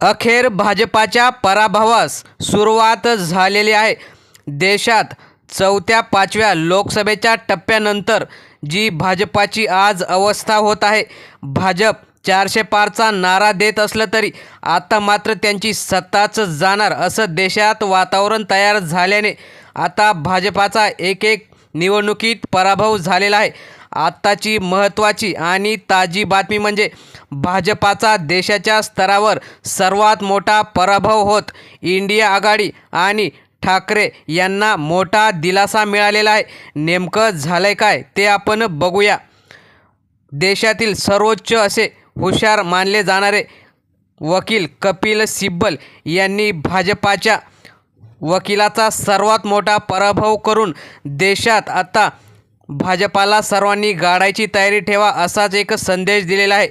अखेर भाजपाच्या पराभवास सुरुवात झालेली आहे. देशात चौथ्या पाचव्या लोकसभेच्या टप्प्यानंतर जी भाजपाची आज अवस्था होत आहे भाजप चारशे पारचा नारा देत असलं तरी आता मात्र त्यांची सत्ताच जाणार असं देशात वातावरण तयार झाल्याने आता भाजपाचा एक एक निवडणुकीत पराभव झालेला आहे. आत्ताची महत्त्वाची आणि ताजी बातमी म्हणजे भाजपाचा देशाच्या स्तरावर सर्वात मोठा पराभव होत इंडिया आघाडी आणि ठाकरे यांना मोठा दिलासा मिळालेला आहे. नेमकं झालंय काय ते आपण बघूया. देशातील सर्वोच्च असे हुशार मानले जाणारे वकील कपिल सिब्बल यांनी भाजपाच्या वकिलाचा सर्वात मोठा पराभव करून देशात आता भाजपाला सर्वांनी गाडायची तयारी ठेवा असाच एक संदेश दिलेला आहे.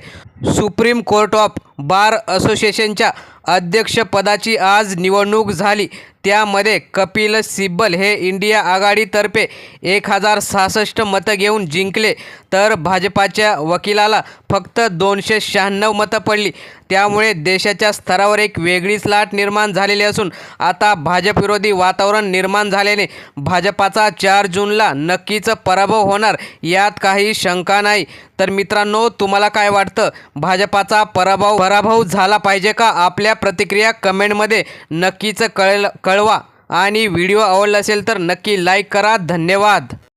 सुप्रीम कोर्ट ऑफ बार असोसिएशनच्या अध्यक्षपदाची आज निवडणूक झाली. त्यामध्ये कपिल सिब्बल हे इंडिया आघाडीतर्फे एक हजार सहासष्ट मतं घेऊन जिंकले. तर भाजपाच्या वकिलाला फक्त दोनशे शहाण्णव मतं पडली. त्यामुळे देशाच्या स्तरावर एक वेगळीच लाट निर्माण झालेली असून आता भाजपविरोधी वातावरण निर्माण झाल्याने भाजपाचा चार जूनला नक्कीच पराभव होणार यात काही शंका नाही. तर मित्रांनो तुम्हाला काय वाटतं? भाजपाचा पराभव पराभव झाला पाहिजे का? आपल्या प्रतिक्रिया कमेंटमध्ये नक्कीच कळेल कळवा आणि व्हिडिओ आवडला असेल तर नक्की लाईक करा. धन्यवाद.